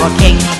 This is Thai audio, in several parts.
walking.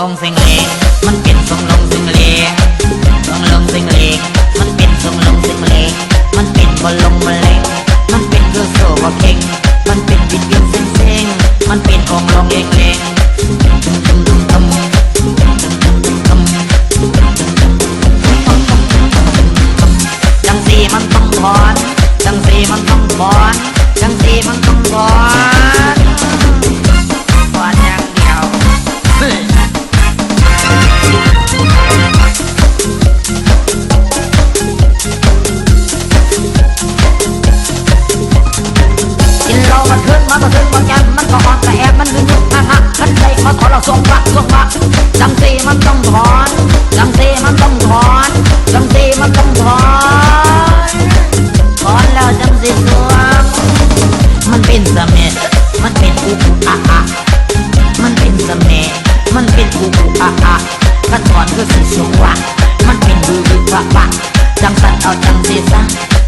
ông xanh lè กันก่อนคือสุสวะมันเป็นบือบือปะปะจังสันเอาจังเสียซะ